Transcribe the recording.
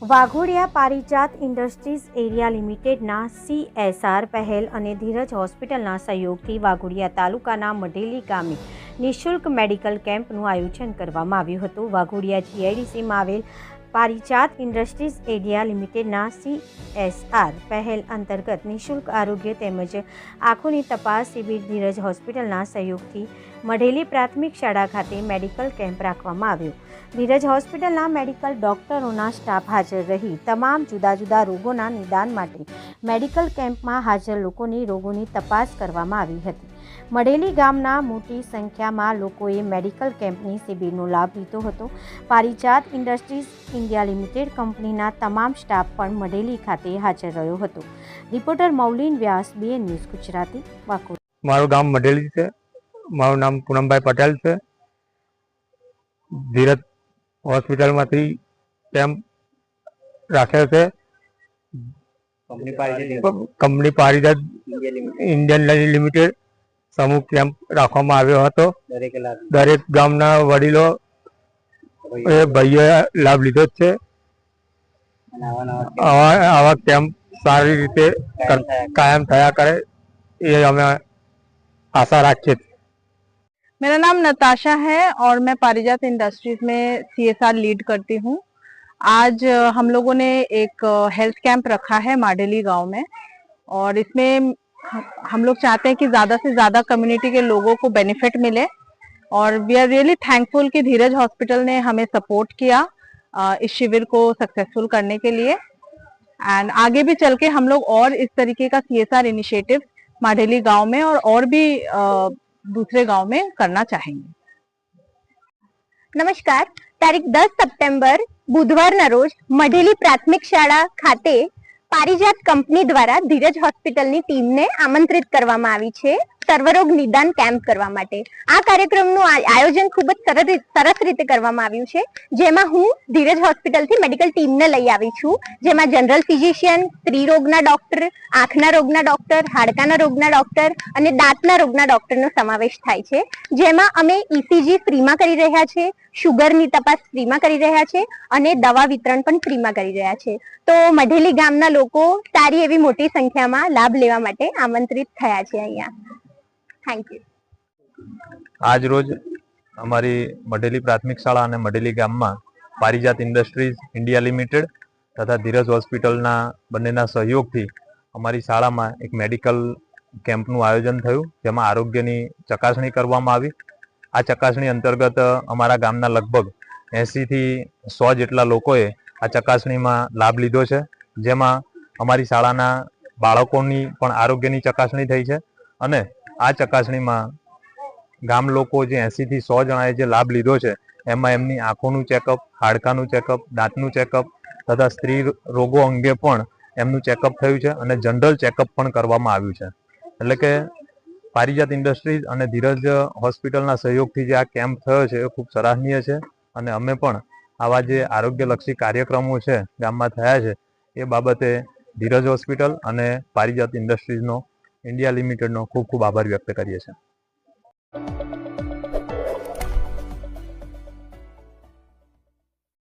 Waghodia Parijat industries area લિમિટેડના CSR પહેલ અને ધીરજ હોસ્પિટલના સહયોગથી વાઘોડિયા તાલુકાના મઢેલી ગામે નિઃશુલ્ક મેડિકલ કેમ્પનું આયોજન કરવામાં આવ્યું હતું. વાઘોડિયા જીઆઈડીસીમાં આવેલ પારિજાત ઇન્ડસ્ટ્રીઝ એડિયા લિમિટેડના સીએસઆર પહેલ અંતર્ગત નિઃશુલ્ક આરોગ્ય તેમજ આંખોની તપાસ શિબિર ધીરજ હોસ્પિટલના સહયોગથી મઢેલી પ્રાથમિક શાળા ખાતે મેડિકલ કેમ્પ રાખવામાં આવ્યો. ધીરજ હોસ્પિટલના મેડિકલ ડોક્ટરોના સ્ટાફ હાજર રહી તમામ જુદા જુદા રોગોના નિદાન માટે મેડિકલ કેમ્પમાં હાજર લોકોની રોગોની તપાસ કરવામાં આવી હતી. મઢેલી ગામના મોટી સંખ્યામાં લોકોએ મેડિકલ કેમ્પની શિબિરનો લાભ લીધો હતો. પારિજાત ઇન્ડસ્ટ્રીઝ ઇન્ડિયા લિમિટેડ કંપનીના તમામ સ્ટાફ પણ મઢેલી ખાતે હાજર રહ્યો હતો. રિપોર્ટર મૌલિન વ્યાસ બે ન્યૂઝ ગુજરાતી વાકોડ મારું ગામ મઢેલી છે. મારું નામ પૂનમભાઈ પટેલ છે. ધીરજ હોસ્પિટલમાંથી કેમ્પ રાખેલ છે. Company Parijat company Parijat Indian limited સમૂહ કેમ્પ રાખવામાં આવ્યો હતો દરેકે લાભ દરેક ગામના વડીલો એ ભાઈઓએ લાભ લીધો જ છે અને આવા નવા આવા આવા કેમ્પ સારી રીતે કર- થયા કાયમ થયા કરે એ અમે આશા રાખીએ છીએ मेरा नाम नताशा है और मैं पारिजात इंडस्ट्रीज में सीएसआर लीड करती हूँ आज अ, हम लोगों ने एक हेल्थ कैंप रखा है माडेली गांव में और इसमें हम- हम लोग चाहते हैं कि ज्यादा से ज्यादा कम्युनिटी के लोगों को बेनिफिट मिले और वी आर रियली थैंकफुल कि धीरज हॉस्पिटल ने हमें सपोर्ट किया अ, इस शिविर को सक्सेसफुल करने के लिए एंड आगे भी चल के हम लोग और इस तरीके का सीएसआर इनिशिएटिव माडेली गांव में और और भी अ, दूसरे गांव में करना चाहेंगे નમસ્કાર તારીખ દસ સપ્ટેમ્બર બુધવારના રોજ મઢેલી પ્રાથમિક શાળા ખાતે પારિજાત કંપની દ્વારા ધીરજ હોસ્પિટલની ટીમને આમંત્રિત કરવામાં આવી છે. સર્વરોગ નિદાન કેમ્પ કરવા માટે. આ કાર્યક્રમનું આયોજન ખૂબ જ સરસ રીત- સરસ રીતે કરવામાં આવ્યું છે. જેમાં હું ધીરજ હોસ્પિટલથી મેડિકલ ટીમને લઈ આવી છું. જેમાં જનરલ ફિઝિશિયન સ્ત્રી રોગના ડોક્ટર આંખના રોગના ડોક્ટર હાડકાના રોગના ડોક્ટર અને દાંતના રોગના ડોક્ટરનો સમાવેશ થાય છે. જેમાં અમે ઇસીજી ફ્રીમાં કરી રહ્યા છે. શુગરની તપાસ ફ્રીમાં કરી રહ્યા છે અને દવા વિતરણ પણ ફ્રીમાં કરી રહ્યા છે. તો મઢેલી ગામના લોકો સારી એવી મોટી સંખ્યામાં લાભ લેવા માટે આમંત્રિત થયા છે અહીંયા. થેન્ક યુ આજ રોજ અમારી મઢેલી પ્રાથમિક શાળા અને મઢેલી ગામમાં પારિજાત ઇન્ડસ્ટ્રીઝ ઇન્ડિયા લિમિટેડ તથા ધીરજ હોસ્પિટલના બંનેના સહયોગથી અમારી શાળામાં એક મેડિકલ કેમ્પનું આયોજન થયું, જેમાં આરોગ્યની ચકાસણી કરવામાં આવી. આ ચકાસણી અંતર્ગત અમારા ગામના લગભગ એંસીથી સો જેટલા લોકોએ આ ચકાસણીમાં લાભ લીધો છે, જેમાં અમારી શાળાના બાળકોની પણ આરોગ્યની ચકાસણી થઈ છે અને આ ચકાસણીમાં ગામ લોકો જે એંસીથી સો જણાએ જે લાભ લીધો છે, એમાં એમની આંખોનું ચેકઅપ, હાડકાનું ચેકઅપ, દાંતનું ચેકઅપ તથા સ્ત્રી રોગો અંગે પણ એમનું ચેકઅપ થયું છે અને જનરલ ચેકઅપ પણ કરવામાં આવ્યું છે. એટલે કે પારિજાત ઇન્ડસ્ટ્રીઝ અને ધીરજ હોસ્પિટલના સહયોગથી જે આ કેમ્પ થયો છે એ ખૂબ સરાહનીય છે અને અમે પણ આવા જે આરોગ્યલક્ષી કાર્યક્રમો છે ગામમાં થયા છે એ બાબતે ધીરજ હોસ્પિટલ અને પારિજાત ઇન્ડસ્ટ્રીઝનો ઇન્ડિયા લિમિટેડનો ખૂબ ખૂબ આભાર વ્યક્ત કરીએ છીએ.